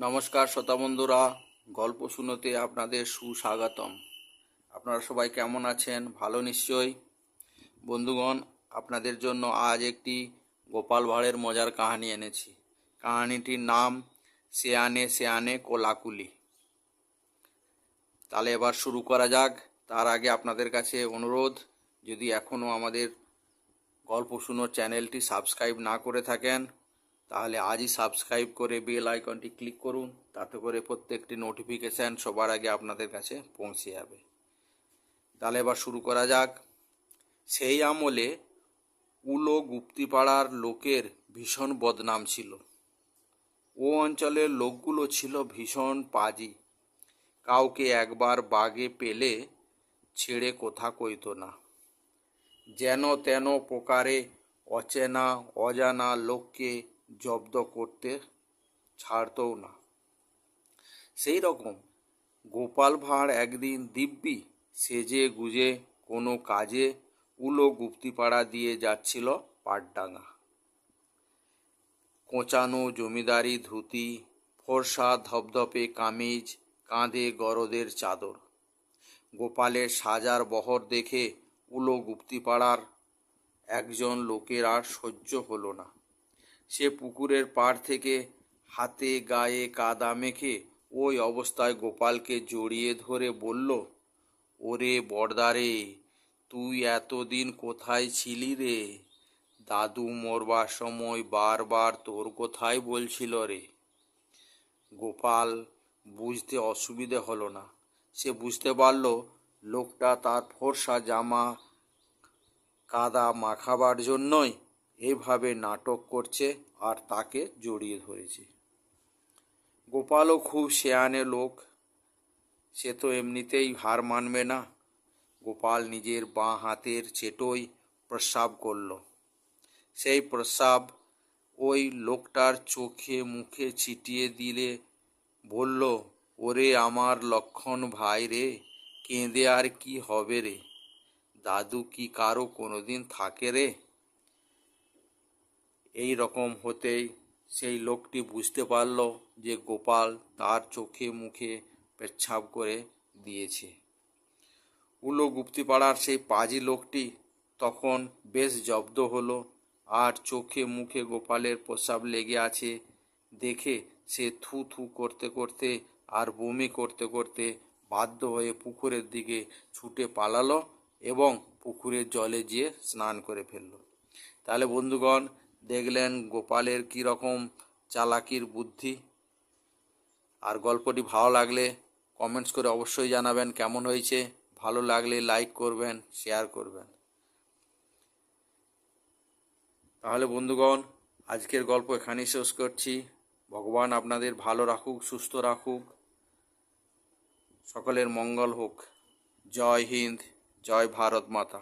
নমস্কার শ্রোতা বন্ধুরা, গল্প শুনোতে আপনাদের সুস্বাগতম। আপনারা সবাই কেমন আছেন? ভালো নিশ্চয়ই। বন্ধুগণ, আপনাদের জন্য আজ একটি গোপাল ভাঁড়ের মজার কাহানি এনেছি। কাহিনীটির নাম, সেয়ানে সেয়ানে কোলাকুলি তাহলে এবার শুরু করা যাক। তার আগে আপনাদের কাছে অনুরোধ, যদি এখনও আমাদের গল্প শুনো চ্যানেলটি সাবস্ক্রাইব না করে থাকেন তাহলে আজই সাবস্ক্রাইব করে বেল আইকনটি ক্লিক করুন, তাতে করে প্রত্যেকটি নোটিফিকেশান সবার আগে আপনাদের কাছে পৌঁছে যাবে। তাহলে এবার শুরু করা যাক। সেই আমলে উলো গুপ্তিপাড়ার লোকের ভীষণ বদনাম ছিল। ও অঞ্চলের লোকগুলো ছিল ভীষণ পাজি। কাউকে একবার বাগে পেলে ছেড়ে কথা কইতো না। যেন তেন প্রকারে অচেনা, অজানা লোককে জব্দ করতে ছাড়তও না। সেই রকম গোপাল ভাঁড় একদিন দিব্যি সেজে গুজে কোনো কাজে উলো গুপ্তিপাড়া দিয়ে যাচ্ছিল পাটডাঙ্গা। কোঁচানো জমিদারি ধুতি, ফর্সা ধপধপে কামিজ, কাঁধে গরদের চাদর। গোপালের সাজার বহর দেখে উলো গুপ্তিপাড়ার একজন লোকের আর সহ্য হলো না। সে পুকুরের পাড় থেকে হাতে গায়ে কাদা মেখে ওই অবস্থায় গোপালকে জড়িয়ে ধরে বলল, ওরে বর্দারে তুই এতদিন কোথায় ছিলি রে? দাদু মরবার সময় বারবার তোর কোথায় বলছিল রে। গোপাল বুঝতে অসুবিধে হলো না। সে বুঝতে পারল লোকটা তার ফর্সা জামা কাদা মাখাবার জন্যই এভাবে নাটক করছে আর তাকে জড়িয়ে ধরেছে। গোপালও খুব শেয়ানে লোক। সে তো এমনিতেই হার মানবে না। গোপাল নিজের বাঁ হাতের চেটোই প্রস্রাব করল। সেই প্রস্রাব ওই লোকটার চোখে মুখে ছিটিয়ে দিলে বলল, ওরে আমার লক্ষণ ভাই রে, কেঁদে আর কি হবে রে? দাদু কি কারও কোনোদিন থাকে রে? এই রকম হতেই সেই লোকটি বুঝতে পারল যে গোপাল তার চোখে মুখে পেচ্ছাপ করে দিয়েছে। উলো গুপ্তিপাড়ার সেই পাজি লোকটি তখন বেশ জব্দ হলো আর চোখে মুখে গোপালের প্রস্রাব লেগে আছে দেখে সে থু থু করতে করতে আর বমি করতে করতে বাধ্য হয়ে পুকুরের দিকে ছুটে পালালো এবং পুকুরের জলে গিয়ে স্নান করে ফেলল। তাহলে বন্ধুগণ দেখলেন গোপালের কী রকম চালাকির বুদ্ধি। আর গল্পটি ভালো লাগলে কমেন্টস করে অবশ্যই জানাবেন কেমন হয়েছে। ভালো লাগলে লাইক করবেন, শেয়ার করবেন। তাহলে বন্ধুগণ, আজকের গল্প এখানেই শেষ করছি। ভগবান আপনাদের ভালো রাখুক, সুস্থ রাখুক। সকলের মঙ্গল হোক। জয় হিন্দ, জয় ভারত মাতা।